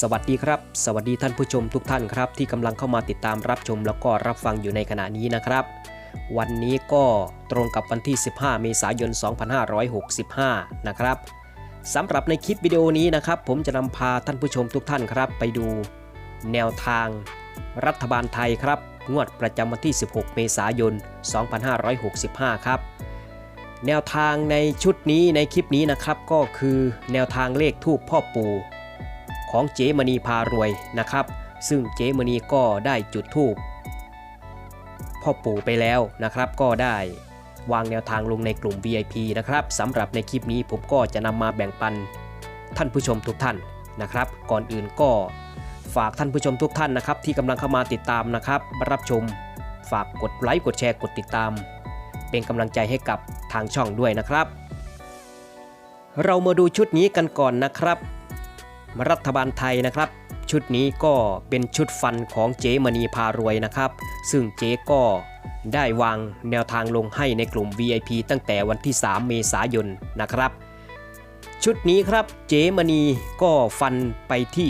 สวัสดีครับ สวัสดีท่านผู้ชมทุกท่านครับ ที่กำลังเข้ามาติดตามรับชมแล้วก็รับฟังอยู่ในขณะนี้นะครับ วันนี้ก็ตรงกับวันที่ 15 เมษายน 2565 นะครับสำหรับในคลิปวิดีโอนี้นะครับ ผมจะนำพาท่านผู้ชมทุกท่านครับ ไปดูแนวทาง รัฐบาลไทยครับ งวดประจำวันที่ 16 เมษายน 2565 ครับแนวทางในชุดนี้ในคลิปนี้นะครับก็คือแนวทางเลขทูปพ่อปู่ ของเจมณีพารวยนะครับ ซึ่งเจมณีก็ได้จุดทูปพ่อปู่ไปแล้วนะครับก็ได้วางแนวทางลงในกลุ่ม VIP นะครับสำหรับในคลิปนี้ผมก็จะนำมาแบ่งปันท่านผู้ชมทุกท่านนะครับ ก่อนอื่นก็ฝากท่านผู้ชมทุกท่านนะครับ ที่กำลังเข้ามาติดตามนะครับ รับชม ฝากกดไลค์กดแชร์กดติดตาม เป็นกำลังใจให้กับทางช่องด้วยนะครับ เรามาดูชุดนี้กันก่อนนะครับ รัฐบาลไทยนะครับ ชุดนี้ก็เป็นชุดฟันของเจมณีพารวยนะครับ ซึ่งเจก็ได้วางแนวทางลงให้ในกลุ่ม VIP ตั้งแต่วันที่ 3 เมษายนนะครับ ชุดนี้ครับเจมณีก็ฟันไปที่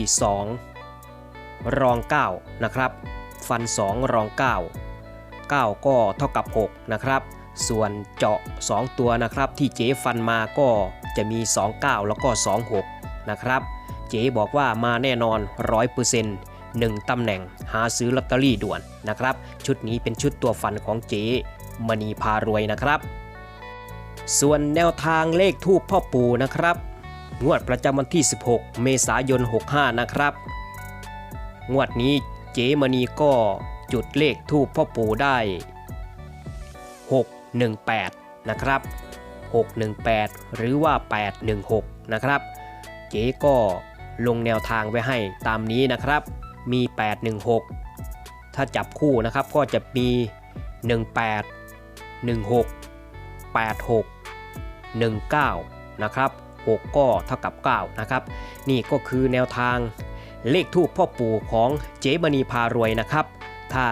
2 รอง 9 นะครับ ฟัน 2 รอง 9 9 ก็เท่ากับ 6 นะครับส่วนเจาะ 2 ตัวนะครับที่เจ๊ฟันมาก็จะมี 29 แล้วก็ 26 นะครับ เจ๊บอกว่ามาแน่นอน 100% 1ตำแหน่งหาซื้อลอตเตอรี่ด่วนนะครับ ชุดนี้เป็นชุดตัวฟันของเจ๊มณีพารวยนะครับ ส่วนแนวทางเลขทูปพ่อปู่นะครับ งวดประจำวันที่ 16 เมษายน 65 นะครับ งวดนี้เจ๊มณีก็จุดเลขทูปพ่อปู่ได้ 618 นะครับ 618 หรือว่า 816 นะครับ เจ๊ก็ ลงแนวทางไว้ให้ตามนี้นะครับ มี 816 ถ้าจับคู่นะครับก็จะมี 18 16 86 19 นะครับ 6 ก็เท่ากับ 9 นะครับ นี่ก็คือแนวทางเลขทูปพ่อปู่ของเจ๊มณีพารวยนะครับ ถ้า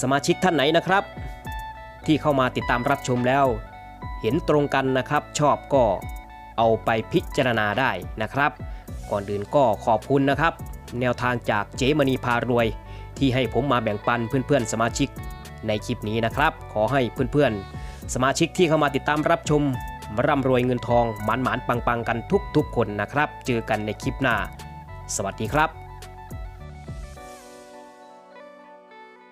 สมาชิกท่านไหนนะครับ ที่เข้ามาติดตามรับชมแล้ว เห็นตรงกันนะครับ ชอบก็เอาไปพิจารณาได้นะครับ ก่อนอื่นก็ขอบคุณนะครับ แนวทางจากเจมณีพารวย ที่ให้ผมมาแบ่งปันเพื่อนๆ สมาชิกในคลิปนี้นะครับ ขอให้เพื่อนๆ สมาชิกที่เข้ามาติดตามรับชมร่ำรวยเงินทองหมานๆปังๆ กันทุกๆคนนะครับ เจอกันในคลิปหน้า สวัสดีครับ